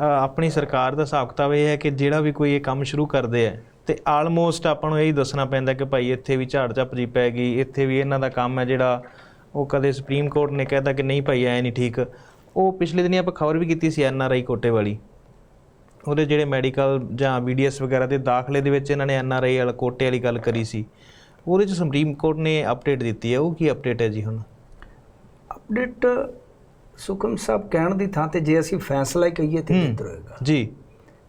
ਆਪਣੀ ਸਰਕਾਰ ਦਾ ਹਿਸਾਬ ਕਿਤਾਬ ਇਹ ਹੈ ਕਿ ਜਿਹੜਾ ਵੀ ਕੋਈ ਇਹ ਕੰਮ ਸ਼ੁਰੂ ਕਰਦੇ ਆ, ਤੇ ਆਲਮੋਸਟ ਆਪਾਂ ਨੂੰ ਇਹੀ ਦੱਸਣਾ ਪੈਂਦਾ ਕਿ ਭਾਈ ਇੱਥੇ ਵੀ ਝਾੜ ਝੱਪ ਜੀ ਪੈ ਗਈ, ਇੱਥੇ ਵੀ ਇਹਨਾਂ ਦਾ ਕੰਮ ਹੈ ਜਿਹੜਾ ਉਹ ਕਦੇ ਸੁਪਰੀਮ ਕੋਰਟ ਨੇ ਕਹਿਤਾ ਕਿ ਨਹੀਂ ਭਾਈ, ਐ ਨਹੀਂ ਠੀਕ। ਉਹ ਪਿਛਲੇ ਦਿਨੀ ਆਪਾਂ ਖਬਰ ਵੀ ਕੀਤੀ ਸੀ ਐਨ ਆਰ ਆਈ ਕੋਟੇ ਵਾਲੀ। ਉਹਦੇ ਜਿਹੜੇ ਮੈਡੀਕਲ ਜਾਂ ਬੀਡੀਐਸ ਵਗੈਰਾ ਦੇ ਦਾਖਲੇ ਦੇ ਵਿੱਚ ਇਹਨਾਂ ਨੇ ਐਨ ਆਰ ਆਈ ਵਾਲਾ ਕੋਟੇ ਵਾਲੀ ਗੱਲ ਕਰੀ ਸੀ। ਉਹਦੇ ਚ ਸੁਪਰੀਮ ਕੋਰਟ ਨੇ ਅਪਡੇਟ ਦਿੱਤੀ ਹੈ, ਉਹ ਕੀ ਅਪਡੇਟ ਹੈ ਜੀ ਹੁਣ? ਅਪਡੇਟ ਸੁਖਮ ਸਾਹਿਬ ਕਹਿਣ ਦੀ ਥਾਂ ਤੇ ਜੇ ਅਸੀਂ ਫੈਸਲਾ ਹੀ ਕਹੀਏ ਤੇ। ਬਿਹਤਰ ਹੋਏਗਾ। ਜੀ।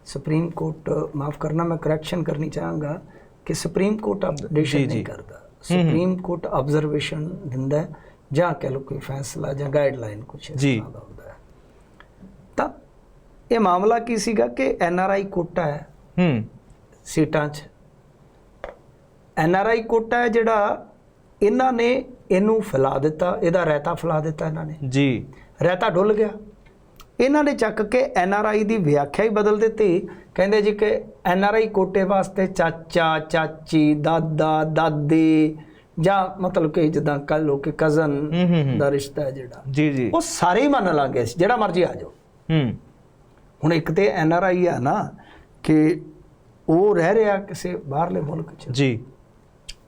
ਸੁਪਰੀਮ ਕੋਰਟ ਮਾਫ ਕਰਨਾ ਮੈਂ ਕਰੈਕਸ਼ਨ ਕਰਨੀ ਚਾਹਾਂਗਾ ਕਿ ਸੁਪਰੀਮ ਕੋਰਟ ਅਪਡੇਸ਼ਨ। ਨਹੀਂ ਕਰਦਾ। ਸੁਪਰੀਮ ਕੋਰਟ ਆਬਜ਼ਰਵੇਸ਼ਨ ਦਿੰਦਾ ਜਾਂ ਕਹ ਲਓ ਕੋਈ ਫੈਸਲਾ ਜਾਂ ਗਾਈਡਲਾਈਨ ਕੁਝ ਇਸ। ਤਰ੍ਹਾਂ ਦਾ ਹੁੰਦਾ ਹੈ। ਤਾਂ ਇਹ ਮਾਮਲਾ ਕੀ ਸੀਗਾ ਕਿ ਐਨ ਆਰ ਆਈ ਕੋਟਾ ਹੈ ਹੂੰ। ਸੀਟਾਂ 'ਚ। ਐਨ ਆਰ ਆਈ ਕੋਟਾ ਹੈ ਜਿਹੜਾ ਇਹਨਾਂ ਨੇ ਇਹਨੂੰ ਫੈਲਾ ਦਿੱਤਾ ਇਹਦਾ ਰਾਇਤਾ ਫੈਲਾ ਦਿੱਤਾ ਇਹਨਾਂ ਨੇ। ਜੀ। ਰਾਇਤਾ ਡੁੱਲ ਗਿਆ। ਇਹਨਾਂ ਨੇ ਚੱਕ ਕੇ ਐਨ ਆਰ ਆਈ ਦੀ ਵਿਆਖਿਆ ਹੀ ਬਦਲ ਦਿੱਤੀ। ਕਹਿੰਦੇ ਜੀ ਕਿ ਐਨ ਆਰ ਆਈ ਕੋਟੇ ਵਾਸਤੇ ਚਾਚਾ ਚਾਚੀ ਦਾਦਾ ਦਾਦੀ ਜਾਂ ਮਤਲਬ ਕਿ ਜਿੱਦਾਂ ਕਹ ਲੋ ਕਿ ਕਜ਼ਨ ਦਾ ਰਿਸ਼ਤਾ ਹੈ ਜਿਹੜਾ। ਜੀ ਜੀ। ਉਹ ਸਾਰੇ ਹੀ ਮੰਨ ਲੱਗੇ ਸੀ ਜਿਹੜਾ ਮਰਜ਼ੀ ਆ ਜਾਓ। ਹੂੰ। ਹੁਣ ਇੱਕ ਤੇ ਐਨ ਆਰ ਆਈ ਆ ਨਾ ਕਿ ਉਹ ਰਹਿ ਰਿਹਾ ਕਿਸੇ ਬਾਹਰਲੇ ਮੁਲਕ 'ਚ। ਜੀ।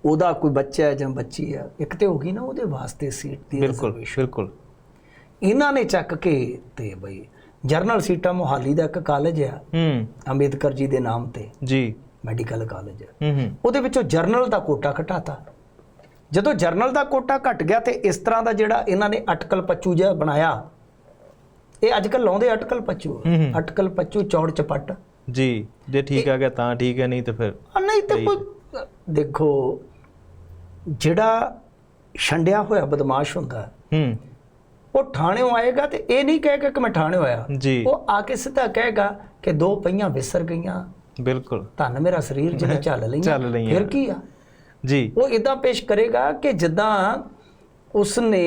ਉਹਦਾ ਕੋਈ ਬੱਚਾ ਹੈ ਜਾਂ ਬੱਚੀ ਹੈ ਇੱਕ ਤੇ ਹੋ ਗਈ ਨਾ ਉਹਦੇ ਵਾਸਤੇ ਸੀਟ ਦੀ ਬਿਲਕੁਲ। ਬਿਲਕੁਲ। ਇਹਨਾਂ ਨੇ ਚੱਕ ਕੇ ਤੇ ਬਈ ਜਰਨਲ ਸੀਟਾਂ ਮੋਹਾਲੀ ਦਾ ਇੱਕ ਕਾਲਜ ਆ। ਹੂੰ। ਅੰਬੇਦਕਰ ਜੀ ਦੇ ਨਾਮ ਤੇ। ਜੀ। ਮੈਡੀਕਲ ਕਾਲਜ ਹੂੰ ਹੂੰ। ਉਹਦੇ ਵਿੱਚੋਂ ਜਰਨਲ ਦਾ ਕੋਟਾ ਘਟਾਤਾ। ਜਦੋਂ ਜਰਨਲ ਦਾ ਕੋਟਾ ਘਟ ਗਿਆ ਤੇ ਇਸ ਤਰ੍ਹਾਂ ਦਾ ਜਿਹੜਾ ਇਹਨਾਂ ਨੇ ਅਟਕਲ ਪੱਚੂ ਜਿਹਾ ਬਣਾਇਆ ਇਹ ਅੱਜ ਕੱਲ ਲਾਉਂਦੇ ਅਟਕਲ ਪੱਚੂ। ਅਟਕਲ ਪੱਚੂ ਚੌੜ ਚਪੱਟ। ਜੀ ਜੇ ਠੀਕ ਆ ਗਿਆ ਤਾਂ ਠੀਕ ਹੈ ਨਹੀਂ ਤਾਂ ਫਿਰ ਆ ਨਹੀਂ ਤੇ ਕੋਈ ਦੇਖੋ ਜਿਹੜਾ ਛੰਡਿਆ ਹੋਇਆ ਬਦਮਾਸ਼ ਹੁੰਦਾ ਹੂੰ। ਉਹ ਥਾਣਿਓਂ ਆਏਗਾ ਤੇ ਇਹ ਨਹੀਂ ਕਹੇਗਾ ਕਿ ਮੈਂ ਥਾਣਿਓਂ ਆਇਆ ਜੀ ਉਹ ਆ ਕੇ ਸਿੱਧਾ ਕਹੇਗਾ ਕਿ ਦੋ ਪਈਆਂ ਵਿਸਰ ਗਈਆਂ ਬਿਲਕੁਲ ਧੰਨ ਮੇਰਾ ਸਰੀਰ ਜਿਹਨੇ ਚੱਲ ਲਈਆਂ ਚੱਲ ਲਈਆਂ। ਫਿਰ ਕੀ ਆ ਜੀ ਉਹ ਇਦਾਂ ਪੇਸ਼ ਕਰੇਗਾ ਕਿ ਜਿੱਦਾਂ ਉਸਨੇ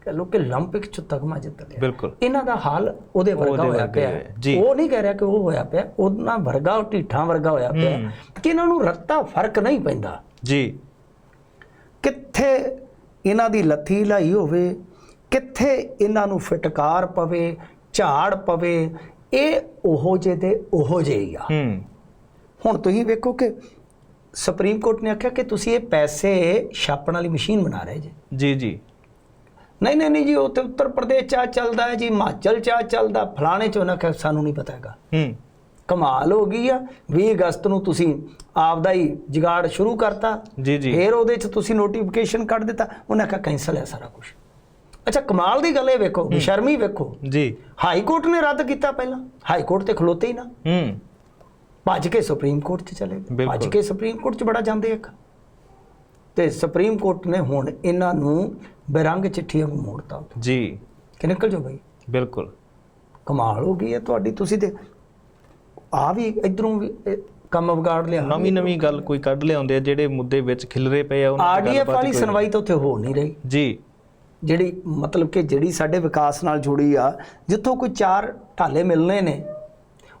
ਕਹ ਲੋ ਕਿ 올림픽 ਚ ਤਗਮਾ ਜਿੱਤ ਲਿਆ ਬਿਲਕੁਲ ਇਹਨਾਂ ਦਾ ਹਾਲ ਉਹਦੇ ਵਰਗਾ ਉਹਦੇ ਹੋਇਆ ਵਰਗਾ ਪਿਆ ਹੈ, ਜੀ। ਉਹ ਨਹੀਂ ਕਹਿ ਰਿਹਾ ਕਿ ਉਹ ਹੋਇਆ ਪਿਆ ਉਹਨਾਂ ਵਰਗਾ ਉਹ ਢੀਠਾਂ ਵਰਗਾ ਹੋਇਆ ਪਿਆ ਹੂੰ। ਕਿ ਇਹਨਾਂ ਨੂੰ ਰੱਤਾ ਫਰਕ ਨਹੀਂ ਪੈਂਦਾ ਜੀ ਕਿੱਥੇ ਇਹਨਾਂ ਦੀ ਲੱਥੀ ਲਾਈ ਹੋਵੇ ਕਿੱਥੇ ਇਹਨਾਂ ਨੂੰ ਫਟਕਾਰ ਪਵੇ ਝਾੜ ਪਵੇ ਇਹ ਉਹੋ ਜੇ ਦੇ ਉਹੋ ਜਿਹੇ ਹੀ ਆ। ਹੁਣ ਤੁਸੀਂ ਵੇਖੋ ਕਿ ਸੁਪਰੀਮ ਕੋਰਟ ਨੇ ਆਖਿਆ ਕਿ ਤੁਸੀਂ ਇਹ ਪੈਸੇ ਛਾਪਣ ਵਾਲੀ ਮਸ਼ੀਨ ਬਣਾ ਰਹੇ ਜੇ। ਜੀ ਜੀ। ਨਹੀਂ ਨਹੀਂ ਨਹੀਂ ਜੀ ਉੱਥੇ ਉੱਤਰ ਪ੍ਰਦੇਸ਼ ਚ ਆਹ ਚੱਲਦਾ ਹੈ ਜੀ ਹਿਮਾਚਲ ਚ ਆਹ ਚੱਲਦਾ ਫਲਾਣੇ ਚ ਉਹਨਾਂ ਕਿ ਸਾਨੂੰ ਨਹੀਂ ਪਤਾ ਹੈਗਾ। ਹੂੰ। ਕਮਾਲ ਹੋ ਗਈ ਆ 20 ਅਗਸਤ ਨੂੰ ਤੁਸੀਂ ਆਪਦਾ ਹੀ ਜੁਗਾੜ ਸ਼ੁਰੂ ਕਰਤਾ। ਜੀ ਜੀ। ਫਿਰ ਉਹਦੇ ਚ ਤੁਸੀਂ ਨੋਟੀਫਿਕੇਸ਼ਨ ਕੱਢ ਦਿੱਤਾ ਉਹਨਾਂ ਕਹਾ ਕੈਂਸਲ ਹੈ ਸਾਰਾ ਕੁਝ ਅੱਛਾ ਕਮਾਲ ਦੀ ਗੱਲ ਇਹ ਵੇਖੋ ਸ਼ਰਮੀ ਵੇਖੋ। ਜੀ। ਹਾਈ ਕੋਰਟ ਨੇ ਰੱਦ ਕੀਤਾ ਪਹਿਲਾਂ। ਹਾਈ ਕੋਰਟ ਤੇ ਖਲੋਤੇ ਹੀ ਨਾ। ਹੂੰ। ਭੱਜ ਕੇ ਸੁਪਰੀਮ ਕੋਰਟ 'ਚ ਚਲੇ ਗਏ। ਭੱਜ ਕੇ ਸੁਪਰੀਮ ਕੋਰਟ 'ਚ ਬੜਾ ਜਾਂਦੇ ਇੱਕ। ਤੇ ਸੁਪਰੀਮ ਕੋਰਟ ਨੇ ਹੁਣ ਇਹਨਾਂ ਨੂੰ ਬੇਰੰਗ ਚਿੱਠੀਆਂ ਨੂੰ ਮੋੜਤਾ। ਜੀ। ਕਿ ਨਿਕਲ ਜਾਓ ਬਈ। ਬਿਲਕੁਲ। ਕਮਾਲ ਹੋ ਗਈ ਹੈ ਤੁਹਾਡੀ। ਤੁਸੀਂ ਤੇ ਆ ਵੀ ਇਧਰੋਂ ਵੀ ਕੰਮ ਵਿਗਾੜ ਲਿਆ। ਨਵੀਂ ਨਵੀਂ ਗੱਲ ਕੋਈ ਕੱਢ ਲਿਆਉਂਦੇ ਆ ਜਿਹੜੇ ਮੁੱਦੇ ਵਿੱਚ ਖਿਲਰੇ ਪਏ ਆ ਉਹਨਾਂ ਤੇ ਆਰਡੀਐਫ ਵਾਲੀ ਸੁਣਵਾਈ ਤਾਂ ਉੱਥੇ ਹੋ ਨਹੀਂ ਰਹੀ। ਜੀ। ਜਿਹੜੀ ਮਤਲਬ ਕਿ ਜਿਹੜੀ ਸਾਡੇ ਵਿਕਾਸ ਨਾਲ ਜੁੜੀ ਆ, ਜਿੱਥੋਂ ਕੋਈ ਚਾਰ ਢਾਲੇ ਮਿਲਨੇ ਨੇ,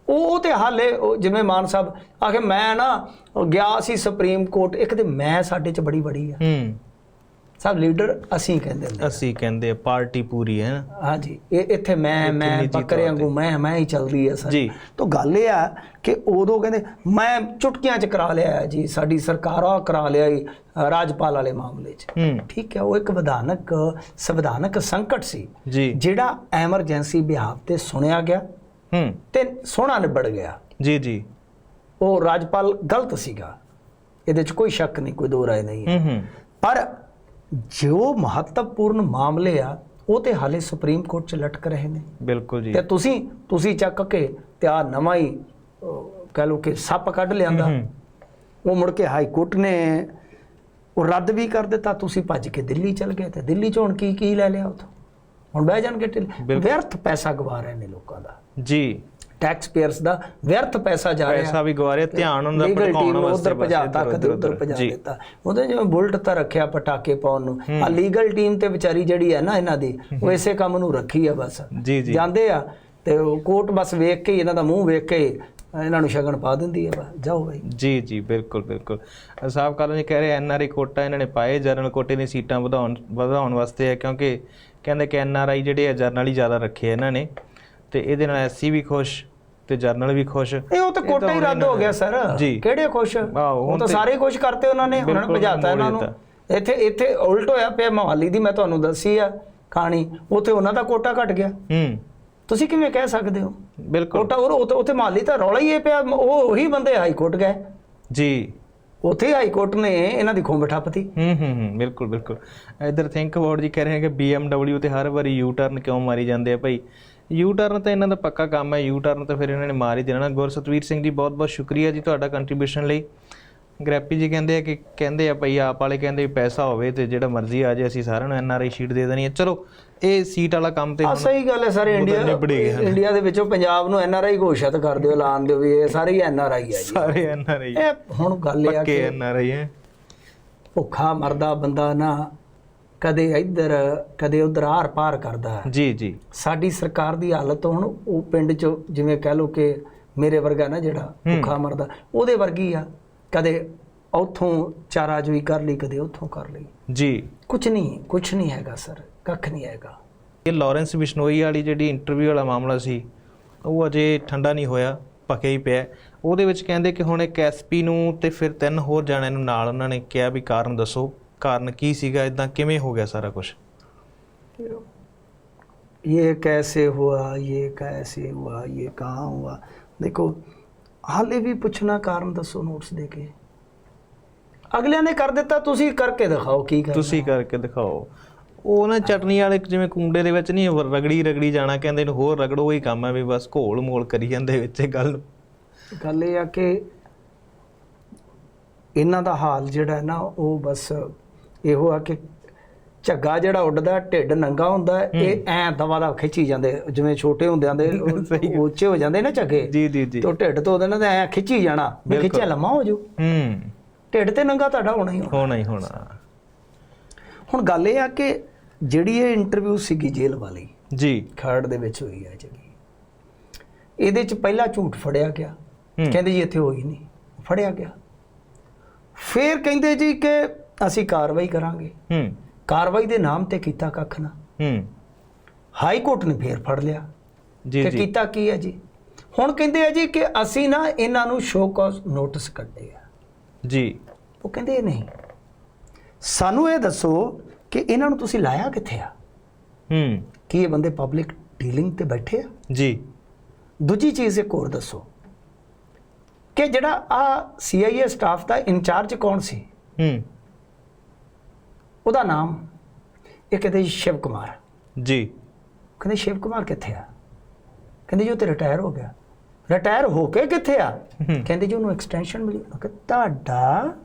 ਉਹ ਉਹ ਤੇ ਹਾਲੇ ਉਹ ਜਿਵੇਂ ਮਾਨ ਸਾਹਿਬ ਆਖੇ, ਮੈਂ ਨਾ ਗਿਆ ਸੀ ਸੁਪਰੀਮ ਕੋਰਟ ਇੱਕ ਤੇ ਮੈਂ ਸਾਡੇ ਚ ਬੜੀ ਬੜੀ ਆ। ਹੂੰ। ਸਭ ਲੀਡਰ ਅਸੀਂ ਕਹਿੰਦੇ ਹੁੰਦੇ ਅਸੀਂ ਕਹਿੰਦੇ ਆ ਪਾਰਟੀ ਪੂਰੀ ਹੈ ਨਾ। ਹਾਂਜੀ ਇਹ ਇੱਥੇ ਮੈਂ ਮੈਂ ਬੱਕਰੇ ਵਾਂਗੂ ਮੈਂ ਮੈਂ ਹੀ ਚੱਲਦੀ ਆ ਸਾਰੀ। ਜੀ। ਤਾਂ ਗੱਲ ਇਹ ਆ ਕਿ ਉਦੋਂ ਕਹਿੰਦੇ ਮੈਂ ਚੁਟਕੀਆਂ ਚ ਕਰਾ ਲਿਆ ਹੈ ਜੀ ਸਾਡੀ ਸਰਕਾਰ ਆ ਕਰਾ ਲਿਆ ਜੀ ਰਾਜਪਾਲ ਵਾਲੇ ਮਾਮਲੇ 'ਚ। ਹੂੰ। ਠੀਕ ਹੈ ਉਹ ਇੱਕ ਵਿਧਾਨਕ ਸੰਵਿਧਾਨਕ ਸੰਕਟ ਸੀ। ਜਿਹੜਾ ਐਮਰਜੈਂਸੀ ਬਿਹਾਫ ਤੇ ਸੁਣਿਆ ਗਿਆ ਹੂੰ। ਤੇ ਸੋਹਣਾ ਨਿਬੜ ਗਿਆ। ਜੀ ਜੀ। ਉਹ ਰਾਜਪਾਲ ਗਲਤ ਸੀਗਾ। ਇਹਦੇ 'ਚ ਕੋਈ ਸ਼ੱਕ ਨਹੀਂ ਕੋਈ ਦੋ ਰਾਏ ਨਹੀਂ ਹੈ। ਹੂੰ ਹੂੰ। ਪਰ ਜੋ ਮਹੱਤਵਪੂਰਨ ਮਾਮਲੇ ਆ ਉਹ ਤੇ ਹਾਲੇ ਸੁਪਰੀਮ ਕੋਰਟ 'ਚ ਲਟਕ ਰਹੇ ਨੇ ਬਿਲਕੁਲ ਜੀ ਤੇ ਤੁਸੀਂ ਤੁਸੀਂ ਚੱਕ ਕੇ ਤੇ ਆ ਨਵਾਂ ਹੀ ਕਹਿ ਲਓ ਕਿ ਸੱਪ ਕੱਢ ਲਿਆਂਦਾ ਉਹ ਮੁੜ ਕੇ ਹਾਈ ਕੋਰਟ ਨੇ ਉਹ ਰੱਦ ਵੀ ਕਰ ਦਿੱਤਾ ਤੁਸੀਂ ਭੱਜ ਕੇ ਦਿੱਲੀ ਚਲ ਗਏ ਤੇ ਦਿੱਲੀ 'ਚ ਹੁਣ ਕੀ ਕੀ ਲੈ ਲਿਆ ਉਥੋਂ ਹੁਣ ਬਹਿ ਜਾਣਗੇ ਢਿੱਲੇ। ਵਿਅਰਥ ਪੈਸਾ ਗਵਾ ਰਹੇ ਨੇ ਲੋਕਾਂ ਦਾ ਜੀ ਟੈਕਸ ਪੇਅਰਸ ਦਾ ਵਿਅਰਥ ਪੈਸਾ ਜਾ ਰਿਹਾ। ਪੈਸਾ ਵੀ ਗਵਾਰੇ ਧਿਆਨ ਉਹਨਾਂ ਦਾ ਭਟਕਾਉਣ ਵਾਸਤੇ ਉਧਰ ਇੱਧਰ ਕਦੇ ਉਧਰ। ਭਜਾ ਦਿੱਤਾ। ਉਹਦੇ ਜਿਵੇਂ ਬੁਲਟ ਤਾਂ ਰੱਖਿਆ ਪਟਾਕੇ ਪਾਉਣ ਨੂੰ। ਆ ਲੀਗਲ ਟੀਮ ਤੇ ਵਿਚਾਰੀ ਜਿਹੜੀ ਹੈ ਨਾ ਇਹਨਾਂ ਦੀ ਉਹ ਇਸੇ ਕੰਮ ਨੂੰ ਰੱਖੀ ਆ ਬਸ। ਜਾਂਦੇ ਆ ਤੇ ਉਹ ਕੋਰਟ ਬਸ ਵੇਖ ਕੇ ਇਹਨਾਂ ਦਾ ਮੂੰਹ ਵੇਖ ਕੇ ਇਹਨਾਂ ਨੂੰ ਸ਼ਗਨ ਪਾ ਦਿੰਦੀ ਹੈ ਬਸ। ਜਾਓ ਬਾਈ। ਜੀ ਜੀ ਬਿਲਕੁਲ ਬਿਲਕੁਲ। ਸਾਹਿਬ ਕਾਲਨ ਜੀ ਕਹਿ ਰਹੇ ਐਨਆਰਆਈ ਕੋਟਾ ਇਹਨਾਂ ਨੇ ਪਾਏ ਜਰਨਲ ਕੋਟੇ ਦੀਆਂ ਸੀਟਾਂ ਵਧਾਉਣ ਵਧਾਉਣ ਵਾਸਤੇ ਹੈ ਕਿਉਂਕਿ ਕਹਿੰਦੇ ਕਿ ਐਨਆਰਆਈ ਜਿਹੜੇ ਆ ਜਰਨਲ ਹੀ ਜ਼ਿਆਦਾ ਰੱਖੇ ਇਹਨਾਂ ਨੇ। ਤੇ ਇਹਦੇ ਨਾਲ ਐਸਸੀ ਵੀ ਖੁਸ਼ ਤੇ ਜਰਨਲ ਵੀ ਖੁਸ਼। ਇਹ ਉਹ ਤਾਂ ਕੋਟਾ ਹੀ ਰੱਦ ਹੋ ਗਿਆ ਸਰ। ਕਿਹੜੇ ਖੁਸ਼? ਉਹ ਤਾਂ ਸਾਰੇ ਖੁਸ਼ ਕਰਤੇ ਉਹਨਾਂ ਨੇ ਉਹਨਾਂ ਨੇ ਭਜਾਤਾ ਇਹਨਾਂ ਨੂੰ। ਇੱਥੇ ਇੱਥੇ ਉਲਟ ਹੋਇਆ ਪਿਆ ਮੋਹਾਲੀ ਦੀ ਮੈਂ ਤੁਹਾਨੂੰ ਦੱਸੀ ਆ ਕਹਾਣੀ। ਉੱਥੇ ਉਹਨਾਂ ਦਾ ਕੋਟਾ ਘਟ ਗਿਆ। ਹੂੰ। ਤੁਸੀਂ ਕਿਵੇਂ ਕਹਿ ਸਕਦੇ ਹੋ? ਬਿਲਕੁਲ। ਕੋਟਾ ਉਹ ਉੱਥੇ- ਉੱਥੇ ਮੋਹਾਲੀ ਤਾਂ ਰੌਲਾ ਹੀ ਇਹ ਪਿਆ। ਉਹ ਉਹੀ ਬੰਦੇ ਹਾਈ ਕੋਰਟ ਗਏ। ਜੀ। ਉੱਥੇ ਹਾਈ ਕੋਰਟ ਨੇ ਇਹਨਾਂ ਦੀ ਖੁੰਬ ਠੱਪਤੀ ਹੂੰ ਹੂੰ ਹੂੰ ਬਿਲਕੁਲ ਬਿਲਕੁਲ। ਇਧਰ ਥਿੰਕ ਅਬਾਊਟ ਜੀ ਕਹਿ ਰਹੇ ਹੈ ਕਿ BMW ਤੇ ਹਰ ਵਾਰੀ ਯੂ ਟਰਨ ਕਿਉਂ ਮਾਰੀ ਜਾਂਦੇ ਆ ਭਾਈ? ਯੂ ਟਰਨ ਤਾਂ ਇਹਨਾਂ ਦਾ ਪੱਕਾ ਕੰਮ ਹੈ ਯੂ ਟਰਨ ਤਾਂ ਫਿਰ ਇਹਨਾਂ ਨੇ ਮਾਰ ਹੀ ਦੇਣਾ। ਗੁਰਸਤਵੀਰ ਸਿੰਘ ਜੀ ਬਹੁਤ ਬਹੁਤ ਸ਼ੁਕਰੀਆ ਜੀ ਤੁਹਾਡਾ ਕੰਟਰੀਬਿਊਸ਼ਨ ਲਈ। ਗ੍ਰੈਪੀ ਜੀ ਕਹਿੰਦੇ ਆ ਕਿ ਕਹਿੰਦੇ ਆ ਭਾਈ ਆਪ ਵਾਲੇ ਕਹਿੰਦੇ ਪੈਸਾ ਹੋਵੇ ਤੇ ਜਿਹੜਾ ਮਰਜ਼ੀ ਆ ਜਾਏ ਅਸੀਂ ਸਾਰਿਆਂ ਨੂੰ ਐਨਆਰਆਈ ਸ਼ੀਟ ਦੇ ਦੇਣੀ ਹੈ। ਚਲੋ ਇਹ ਸੀਟ ਵਾਲਾ ਕੰਮ ਤੇ ਆ ਸਹੀ ਗੱਲ ਹੈ ਸਾਰੇ ਇੰਡੀਆ ਨਿਬੜ ਹੀ ਗਏ ਹਨ। ਇੰਡੀਆ ਦੇ ਵਿੱਚੋਂ ਪੰਜਾਬ ਨੂੰ ਐਨਆਰਆਈ ਘੋਸ਼ਿਤ ਕਰ ਦਿਓ ਐਲਾਨ ਦਿਓ ਵੀ ਇਹ ਸਾਰੇ ਹੀ ਐਨਆਰਆਈ ਹੈ ਜੀ। ਸਾਰੇ ਐਨਆਰਆਈ ਇਹ ਹੁਣ ਗੱਲ ਇਹ ਆ ਪੱਕੇ ਕਿ ਐਨਆਰਆਈ ਹੈ। ਭੁੱਖਾ ਮਰਦਾ ਬੰਦਾ ਨਾ ਕਦੇ ਇੱਧਰ ਕਦੇ ਉਧਰ ਆਰ ਪਾਰ ਕਰਦਾ ਹੈ। ਜੀ ਜੀ। ਸਾਡੀ ਸਰਕਾਰ ਦੀ ਹਾਲਤ ਹੁਣ ਉਹ ਪਿੰਡ ਚ ਜਿਵੇਂ ਕਹਿ ਲਓ ਕਿ ਮੇਰੇ ਵਰਗਾ ਨਾ ਜਿਹੜਾ ਭੁੱਖਾ ਮਰਦਾ ਉਹਦੇ ਵਰਗੀ ਆ। ਕਦੇ ਉੱਥੋਂ ਚਾਰਾਜੋਈ ਕਰ ਲਈ ਕਦੇ ਉੱਥੋਂ ਕਰ ਲਈ। ਜੀ। ਕੁਝ ਨਹੀਂ ਕੁਝ ਨਹੀਂ ਹੈਗਾ ਸਰ ਕੱਖ ਨਹੀਂ ਹੈਗਾ। ਇਹ ਲਾਰੈਂਸ ਬਿਸ਼ਨੋਈ ਵਾਲੀ ਜਿਹੜੀ ਇੰਟਰਵਿਊ ਵਾਲਾ ਮਾਮਲਾ ਸੀ ਉਹ ਅਜੇ ਠੰਡਾ ਨਹੀਂ ਹੋਇਆ ਪੱਕਿਆ ਹੀ ਪਿਆ। ਉਹਦੇ ਵਿੱਚ ਕਹਿੰਦੇ ਕਿ ਹੁਣ ਇੱਕ ਐਸਪੀ ਨੂੰ ਤੇ ਫਿਰ ਤਿੰਨ ਹੋਰ ਜਾਣਿਆਂ ਨੂੰ ਨਾਲ ਉਹਨਾਂ ਨੇ ਕਿਹਾ ਵੀ ਕਾਰਨ ਦੱਸੋ। ਕਾਰਨ ਕੀ ਸੀਗਾ ਇਦਾਂ ਕਿਵੇਂ ਹੋ ਗਿਆ ਸਾਰਾ ਕੁਝ ये कैसे हुआ ये कैसे हुआ ये कहाँ हुआ देखो ਹਾਲੇ ਵੀ ਪੁੱਛਣਾ ਕਾਰਨ ਦੱਸੋ ਨੋਟਸ ਦੇ ਕੇ ਅਗਲਿਆਂ ਨੇ ਕਰ ਦਿੱਤਾ ਤੁਸੀਂ ਕਰਕੇ ਦਿਖਾਓ ਕੀ ਕਰਨਾ ਤੁਸੀਂ ਕਰਕੇ ਦਿਖਾਓ ਉਹ ਨਾ ਚਟਨੀ ਵਾਲੇ ਜਿਵੇਂ ਕੁੰਡੇ ਦੇ ਵਿੱਚ ਨਹੀਂ ਰਗੜੀ ਰਗੜੀ ਜਾਣਾ ਕਹਿੰਦੇ ਇਹਨੂੰ ਹੋਰ ਰਗੜੋ ਹੀ ਕੰਮ ਹੈ ਵੀ ਬਸ ਘੋਲ ਮੋਲ ਕਰੀ ਜਾਂਦੇ ਵਿੱਚ ਇਹ ਗੱਲ ਗੱਲ ਇਹ ਆ ਕਿ ਇਹਨਾਂ ਦਾ ਹਾਲ ਜਿਹੜਾ ਹੈ ਨਾ ਉਹ ਬਸ ਇਹੋ ਆ ਕਿ ਝੱਗਾ ਜਿਹੜਾ ਉੱਡਦਾ ਢਿੱਡ ਨੰਗਾ ਹੁੰਦਾ ਇਹ ਐ ਦਵਾ ਦਾ ਖਿੱਚੀ ਜਾਂਦੇ ਜਿਵੇਂ ਛੋਟੇ ਹੁੰਦਿਆਂ ਦੇ ਉੱਚੇ ਹੋ ਜਾਂਦੇ ਨਾ ਝੱਗੇ ਜੀ ਜੀ ਜੀ। ਤੇ ਢਿੱਡ ਤੋਂ ਉਹਦੇ ਨਾਲ ਐ ਖਿੱਚੀ ਜਾਣਾ। ਖਿੱਚਿਆ ਲੰਮਾ ਹੋ ਜਾਊ। ਹੂੰ। ਢਿੱਡ ਤੇ ਨੰਗਾ ਤੁਹਾਡਾ ਹੋਣਾ ਹੀ ਹੋਣਾ। ਹੀ ਹੋਣਾ। ਹੁਣ ਗੱਲ ਇਹ ਆ ਕਿ ਜਿਹੜੀ ਇਹ ਇੰਟਰਵਿਊ ਸੀਗੀ ਜੇਲ੍ਹ ਵਾਲੀ ਜੀ। ਖਰੜ ਦੇ ਵਿੱਚ ਹੋਈ ਹੈ ਜਿਹੜੀ ਇਹਦੇ ਚ ਪਹਿਲਾ ਝੂਠ ਫੜਿਆ ਗਿਆ। ਕਹਿੰਦੇ ਜੀ ਇੱਥੇ ਹੋਈ ਨਹੀਂ ਫੜਿਆ ਗਿਆ। ਫਿਰ ਕਹਿੰਦੇ ਜੀ ਕਿ ਅਸੀਂ ਕਾਰਵਾਈ ਕਰਾਂਗੇ। ਹੂੰ। ਕਾਰਵਾਈ ਦੇ ਨਾਮ ਤੇ ਕੀਤਾ ਕੱਖ ਨਾ। ਹੂੰ। ਹਾਈ ਕੋਰਟ ਨੇ ਫੇਰ ਫੜ ਲਿਆ। ਜੀ ਜੀ। ਕੀਤਾ ਕੀ ਹੈ ਜੀ? ਹੁਣ ਕਹਿੰਦੇ ਆ ਜੀ ਕਿ ਅਸੀਂ ਨਾ ਇਹਨਾਂ ਨੂੰ ਸ਼ੋ ਕਾਜ਼ ਨੋਟਿਸ ਕੱਢੇ ਆ। ਜੀ। ਉਹ ਕਹਿੰਦੇ ਨਹੀਂ। ਸਾਨੂੰ ਇਹ ਦੱਸੋ ਕਿ ਇਹਨਾਂ ਨੂੰ ਤੁਸੀਂ ਲਾਇਆ ਕਿੱਥੇ ਆ? ਹੂੰ। ਕੀ ਇਹ ਬੰਦੇ ਪਬਲਿਕ ਡੀਲਿੰਗ ਤੇ ਬੈਠੇ ਆ? ਜੀ। ਦੂਜੀ ਚੀਜ਼ ਇੱਕ ਹੋਰ ਦੱਸੋ। ਕਿ ਜਿਹੜਾ ਆ ਸੀਆਈਏ ਸਟਾਫ ਦਾ ਇੰਚਾਰਜ ਕੌਣ ਸੀ? ਹੂੰ। ਉਹਦਾ ਨਾਮ ਇਹ ਕਹਿੰਦੇ ਜੀ ਸ਼ਿਵ ਕੁਮਾਰ। ਜੀ। ਕਹਿੰਦੇ ਸ਼ਿਵ ਕੁਮਾਰ ਕਿੱਥੇ ਆ? ਕਹਿੰਦੇ ਜੀ ਉਹ ਤੇ ਰਿਟਾਇਰ ਹੋ ਗਿਆ। ਰਿਟਾਇਰ ਹੋ ਕੇ ਕਿੱਥੇ ਆ। ਕਹਿੰਦੇ ਜੀ ਉਹਨੂੰ ਐਕਸਟੈਂਸ਼ਨ ਮਿਲੀ। ਮੈਂ ਕਿਹਾ ਤੁਹਾਡਾ